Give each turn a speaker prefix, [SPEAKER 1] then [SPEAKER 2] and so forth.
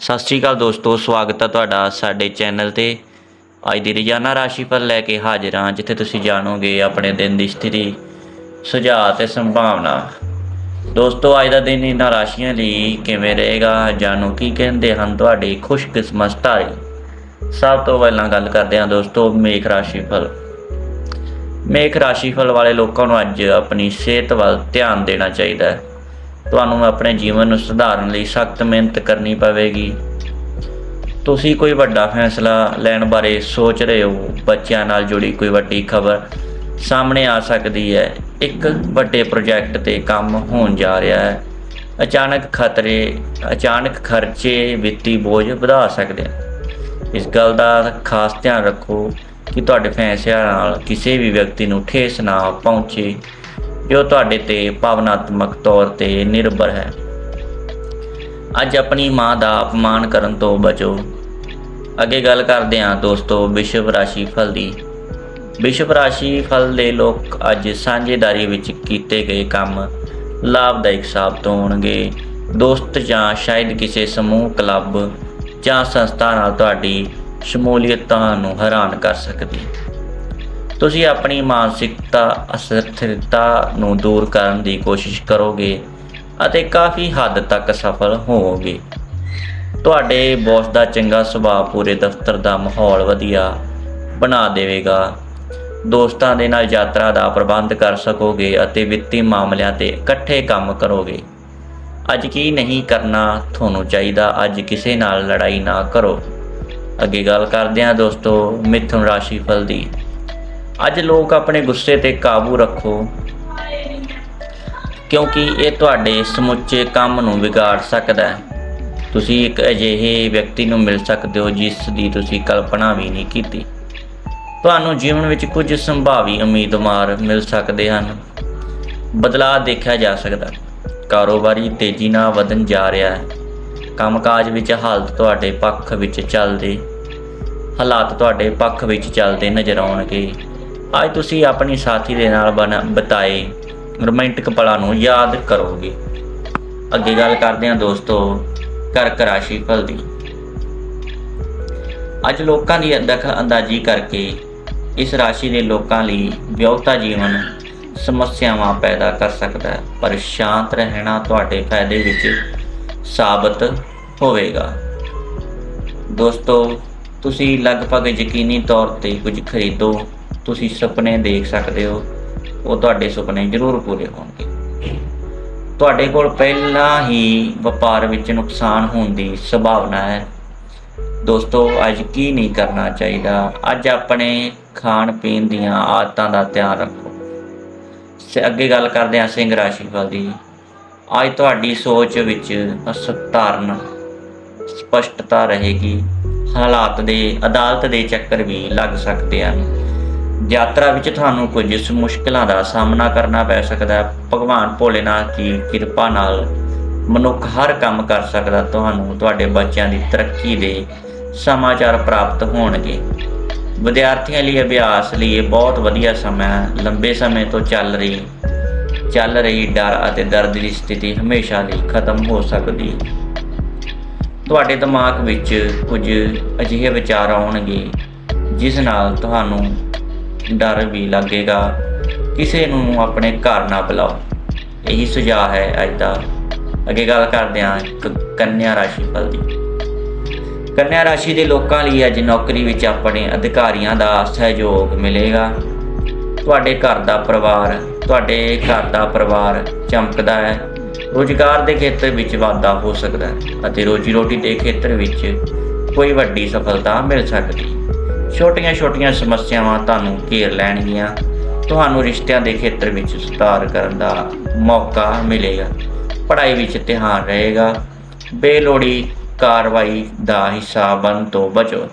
[SPEAKER 1] ਸਤਿ ਸ਼੍ਰੀ ਅਕਾਲ ਦੋਸਤੋ, ਸਵਾਗਤ ਹੈ ਤੁਹਾਡਾ ਸਾਡੇ ਚੈਨਲ ਤੇ। ਅੱਜ ਦੀ ਰੋਜ਼ਾਨਾ ਰਾਸ਼ੀਫਲ ਲੈ ਕੇ ਹਾਜ਼ਰ ਹਾਂ, ਜਿੱਥੇ ਤੁਸੀਂ ਜਾਣੋਗੇ ਆਪਣੇ ਦਿਨ ਦੀ ਸਥਿਤੀ, ਸੁਝਾਅ ਤੇ ਸੰਭਾਵਨਾ। ਦੋਸਤੋ, ਅੱਜ ਦਾ ਦਿਨ ਇਹਨਾਂ ਰਾਸ਼ੀਆਂ ਲਈ ਕਿਵੇਂ ਰਹੇਗਾ, ਜਾਣੋ ਕੀ ਕਹਿੰਦੇ ਹਨ ਤੁਹਾਡੇ ਖੁਸ਼ਕਿਸਮਤ ਤਾਰੇ। ਸਭ ਤੋਂ ਪਹਿਲਾਂ ਗੱਲ ਕਰਦੇ ਹਾਂ ਦੋਸਤੋ, ਮੇਖ ਰਾਸ਼ੀਫਲ ਮੇਖ ਰਾਸ਼ੀਫਲ ਵਾਲੇ ਲੋਕਾਂ ਨੂੰ ਅੱਜ ਆਪਣੀ ਸਿਹਤ ਵੱਲ ਧਿਆਨ ਦੇਣਾ ਚਾਹੀਦਾ ਹੈ। ਤੁਹਾਨੂੰ ਆਪਣੇ ਜੀਵਨ ਨੂੰ ਸੁਧਾਰਨ ਲਈ ਸਖਤ ਮਿਹਨਤ ਕਰਨੀ ਪਵੇਗੀ। ਤੁਸੀਂ ਕੋਈ ਵੱਡਾ ਫੈਸਲਾ ਲੈਣ ਬਾਰੇ ਸੋਚ ਰਹੇ ਹੋ, ਬੱਚਿਆਂ ਨਾਲ ਜੁੜੀ ਕੋਈ ਵੱਡੀ ਖਬਰ ਸਾਹਮਣੇ ਆ ਸਕਦੀ ਹੈ। ਇੱਕ ਵੱਡੇ ਪ੍ਰੋਜੈਕਟ ਤੇ ਕੰਮ ਹੋਣ ਜਾ ਰਿਹਾ ਹੈ। ਅਚਾਨਕ ਖਤਰੇ, ਅਚਾਨਕ ਖਰਚੇ ਵਿੱਤੀ ਬੋਝ ਵਧਾ ਸਕਦੇ ਹਨ। ਇਸ ਗੱਲ ਦਾ ਖਾਸ ਧਿਆਨ ਰੱਖੋ ਕਿ ਤੁਹਾਡੇ ਫੈਸਲਿਆਂ ਨਾਲ ਕਿਸੇ ਵੀ ਵਿਅਕਤੀ ਨੂੰ ਠੇਸ ਨਾ ਪਹੁੰਚੇ। ਜੋ ਤੁਹਾਡੇ ਤੇ ਭਾਵਨਾਤਮਕ ਤੌਰ ਤੇ ਨਿਰਭਰ ਹੈ। ਅੱਜ ਆਪਣੀ ਮਾਂ ਦਾ ਅਪਮਾਨ ਕਰਨ ਤੋਂ ਬਚੋ। ਅੱਗੇ ਗੱਲ ਕਰਦੇ ਹਾਂ ਦੋਸਤੋ ਵਿਸ਼ਵ ਰਾਸ਼ੀ ਫਲ ਦੀ। ਵਿਸ਼ਵ ਰਾਸ਼ੀ ਫਲ ਦੇ ਲੋਕ ਅੱਜ ਸਾਂਝੇਦਾਰੀ ਵਿੱਚ ਕੀਤੇ ਗਏ ਕੰਮ ਲਾਭਦਾਇਕ ਸਾਬਤ ਹੋਣਗੇ। ਦੋਸਤ ਜਾਂ ਸ਼ਾਇਦ ਕਿਸੇ ਸਮੂਹ, ਕਲੱਬ ਜਾਂ ਸੰਸਥਾ ਨਾਲ ਤੁਹਾਡੀ ਸ਼ਮੂਲੀਅਤ ਤੁਹਾਨੂੰ ਹੈਰਾਨ ਕਰ ਸਕਦੀ। ਤੁਸੀਂ ਆਪਣੀ ਮਾਨਸਿਕਤਾ, ਅਸਥਿਰਤਾ ਨੂੰ ਦੂਰ ਕਰਨ ਦੀ ਕੋਸ਼ਿਸ਼ ਕਰੋਗੇ ਅਤੇ ਕਾਫੀ ਹੱਦ ਤੱਕ ਸਫਲ ਹੋਵੋਗੇ। ਤੁਹਾਡੇ ਬੌਸ ਦਾ ਚੰਗਾ ਸੁਭਾਅ ਪੂਰੇ ਦਫ਼ਤਰ ਦਾ ਮਾਹੌਲ ਵਧੀਆ ਬਣਾ ਦੇਵੇਗਾ। ਦੋਸਤਾਂ ਦੇ ਨਾਲ ਯਾਤਰਾ ਦਾ ਪ੍ਰਬੰਧ ਕਰ ਸਕੋਗੇ ਅਤੇ ਵਿੱਤੀ ਮਾਮਲਿਆਂ ਤੇ ਇਕੱਠੇ ਕੰਮ ਕਰੋਗੇ। ਅੱਜ ਕੀ ਨਹੀਂ ਕਰਨਾ ਤੁਹਾਨੂੰ ਚਾਹੀਦਾ, ਅੱਜ ਕਿਸੇ ਨਾਲ ਲੜਾਈ ਨਾ ਕਰੋ। ਅੱਗੇ ਗੱਲ ਕਰਦੇ ਹਾਂ ਦੋਸਤੋ, ਮਿਥੁਨ ਰਾਸ਼ੀ ਫਲ ਦੀ। ਅੱਜ ਲੋਕ ਆਪਣੇ ਗੁੱਸੇ ਤੇ ਕਾਬੂ ਰੱਖੋ, ਕਿਉਂਕਿ ਇਹ ਤੁਹਾਡੇ ਸਮੁੱਚੇ ਕੰਮ ਨੂੰ ਵਿਗਾੜ ਸਕਦਾ ਹੈ। ਤੁਸੀਂ ਇੱਕ ਅਜਿਹੇ ਵਿਅਕਤੀ ਨੂੰ ਮਿਲ ਸਕਦੇ ਹੋ ਜਿਸ ਦੀ ਤੁਸੀਂ ਕਲਪਨਾ ਵੀ ਨਹੀਂ ਕੀਤੀ। ਤੁਹਾਨੂੰ ਜੀਵਨ ਵਿੱਚ ਕੁਝ ਸੰਭਾਵੀ ਉਮੀਦਵਾਰ ਮਿਲ ਸਕਦੇ ਹਨ। ਬਦਲਾਅ ਦੇਖਿਆ ਜਾ ਸਕਦਾ ਕਾਰੋਬਾਰੀ ਤੇਜ਼ੀ ਨਾਲ ਵਧਣ ਜਾ ਰਿਹਾ ਹੈ। ਕੰਮਕਾਜ ਵਿੱਚ ਹਾਲਤ ਤੁਹਾਡੇ ਪੱਖ ਵਿੱਚ ਚੱਲਦੇ, ਹਾਲਾਤ ਤੁਹਾਡੇ ਪੱਖ ਵਿੱਚ ਚੱਲਦੇ ਨਜ਼ਰ ਆਉਣਗੇ। ਅੱਜ ਤੁਸੀਂ ਆਪਣੇ ਸਾਥੀ ਦੇ ਨਾਲ ਬਣ ਬਿਤਾਏ ਰੋਮਾਂਟਿਕ ਪਲਾਂ ਨੂੰ ਯਾਦ ਕਰੋਗੇ। ਅੱਗੇ ਗੱਲ ਕਰਦੇ ਹਾਂ ਦੋਸਤੋ, ਕਰਕ ਰਾਸ਼ੀ ਫਲ ਦੀ। ਅੱਜ ਲੋਕਾਂ ਦੀ ਦਖਲ ਅੰਦਾਜ਼ੀ ਕਰਕੇ ਇਸ ਰਾਸ਼ੀ ਦੇ ਲੋਕਾਂ ਲਈ ਵਿਆਹੁਤਾ ਜੀਵਨ ਸਮੱਸਿਆਵਾਂ ਪੈਦਾ ਕਰ ਸਕਦਾ ਹੈ, ਪਰ ਸ਼ਾਂਤ ਰਹਿਣਾ ਤੁਹਾਡੇ ਫਾਇਦੇ ਵਿੱਚ ਸਾਬਤ ਹੋਵੇਗਾ। ਦੋਸਤੋ, ਤੁਸੀਂ ਲਗਭਗ ਯਕੀਨੀ ਤੌਰ ਤੇ ਕੁਝ ਖਰੀਦੋ। ਤੁਸੀਂ ਸੁਪਨੇ ਦੇਖ ਸਕਦੇ ਹੋ, ਉਹ ਤੁਹਾਡੇ ਸੁਪਨੇ ਜ਼ਰੂਰ ਪੂਰੇ ਹੋਣਗੇ। ਤੁਹਾਡੇ ਕੋਲ ਪਹਿਲਾਂ ਹੀ ਵਪਾਰ ਵਿੱਚ ਨੁਕਸਾਨ ਹੋਣ ਦੀ ਸੰਭਾਵਨਾ ਹੈ। ਦੋਸਤੋ, ਅੱਜ ਕੀ ਨਹੀਂ ਕਰਨਾ ਚਾਹੀਦਾ? ਅੱਜ ਆਪਣੇ ਖਾਣ ਪੀਣ ਦੀਆਂ ਆਦਤਾਂ ਦਾ ਧਿਆਨ ਰੱਖੋ। ਅੱਗੇ ਗੱਲ ਕਰਦੇ ਹਾਂ ਸਿੰਘ ਰਾਸ਼ੀ ਫਲ ਦੀ। ਅੱਜ ਤੁਹਾਡੀ ਸੋਚ ਵਿੱਚ ਅਸਧਾਰਨ ਸਪਸ਼ਟਤਾ ਰਹੇਗੀ। ਹਾਲਾਤ ਦੇ, ਅਦਾਲਤ ਦੇ ਚੱਕਰ ਵੀ ਲੱਗ ਸਕਦੇ ਹਨ। ਯਾਤਰਾ ਵਿੱਚ ਤੁਹਾਨੂੰ ਕੁਝ ਮੁਸ਼ਕਲਾਂ ਦਾ ਸਾਹਮਣਾ ਕਰਨਾ ਪੈ ਸਕਦਾ ਹੈ। ਭਗਵਾਨ ਭੋਲੇਨਾਥ ਦੀ ਕਿਰਪਾ ਨਾਲ ਮਨੁੱਖ ਹਰ ਕੰਮ ਕਰ ਸਕਦਾ। ਤੁਹਾਨੂੰ ਤੁਹਾਡੇ ਬੱਚਿਆਂ ਦੀ ਤਰੱਕੀ ਦੇ ਸਮਾਚਾਰ ਪ੍ਰਾਪਤ ਹੋਣਗੇ। ਵਿਦਿਆਰਥੀਆਂ ਲਈ ਅਭਿਆਸ ਲਈ ਇਹ ਬਹੁਤ ਵਧੀਆ ਸਮਾਂ ਹੈ। ਲੰਬੇ ਸਮੇਂ ਤੋਂ ਚੱਲ ਰਹੀ ਚੱਲ ਰਹੀ ਡਰ ਅਤੇ ਦਰਦ ਦੀ ਸਥਿਤੀ ਹਮੇਸ਼ਾ ਲਈ ਖਤਮ ਹੋ ਸਕਦੀ। ਹੈ ਤੁਹਾਡੇ ਦਿਮਾਗ ਵਿੱਚ ਕੁਝ ਅਜਿਹੇ ਵਿਚਾਰ ਆਉਣਗੇ, ਜਿਸ ਨਾਲ ਤੁਹਾਨੂੰ ਡਰ ਵੀ ਲੱਗੇਗਾ। ਕਿਸੇ ਨੂੰ ਆਪਣੇ ਘਰ ਨਾ ਬੁਲਾਓ। ਇਹੀ ਸੁਝਾਅ ਹੈ ਅੱਜ ਦਾ। ਅੱਗੇ ਗੱਲ ਕਰਦੇ ਹਾਂ ਕ- ਕੰਨਿਆ ਰਾਸ਼ੀ ਫਲ ਦੀ। ਕੰਨਿਆ ਰਾਸ਼ੀ ਦੇ ਲੋਕਾਂ ਲਈ ਅੱਜ ਨੌਕਰੀ ਵਿੱਚ ਆਪਣੇ ਅਧਿਕਾਰੀਆਂ ਦਾ ਸਹਿਯੋਗ ਮਿਲੇਗਾ। ਤੁਹਾਡੇ ਘਰ ਦਾ ਪਰਿਵਾਰ, ਤੁਹਾਡੇ ਘਰ ਦਾ ਪਰਿਵਾਰ ਚਮਕਦਾ ਹੈ। ਰੋਜ਼ਗਾਰ ਦੇ ਖੇਤਰ ਵਿੱਚ ਵਾਧਾ ਹੋ ਸਕਦਾ ਹੈ ਅਤੇ ਰੋਜੀ ਰੋਟੀ ਦੇ ਖੇਤਰ ਵਿੱਚ ਕੋਈ ਵੱਡੀ ਸਫਲਤਾ ਮਿਲ ਸਕਦੀ। ਛੋਟੀਆਂ-ਛੋਟੀਆਂ ਸਮੱਸਿਆਵਾਂ ਤੁਹਾਨੂੰ ਘੇਰ ਲੈਣਗੀਆਂ। ਤੁਹਾਨੂੰ ਰਿਸ਼ਤਿਆਂ ਦੇ ਖੇਤਰ ਵਿੱਚ ਸੁਧਾਰ ਕਰਨ ਦਾ ਮੌਕਾ ਮਿਲੇਗਾ। ਪੜ੍ਹਾਈ ਵਿੱਚ ਧਿਆਨ ਰਹੇਗਾ। ਬੇਲੋੜੀ ਕਾਰਵਾਈ ਦਾ ਹਿੱਸਾ ਬਣਨ ਤੋਂ ਬਚੋ।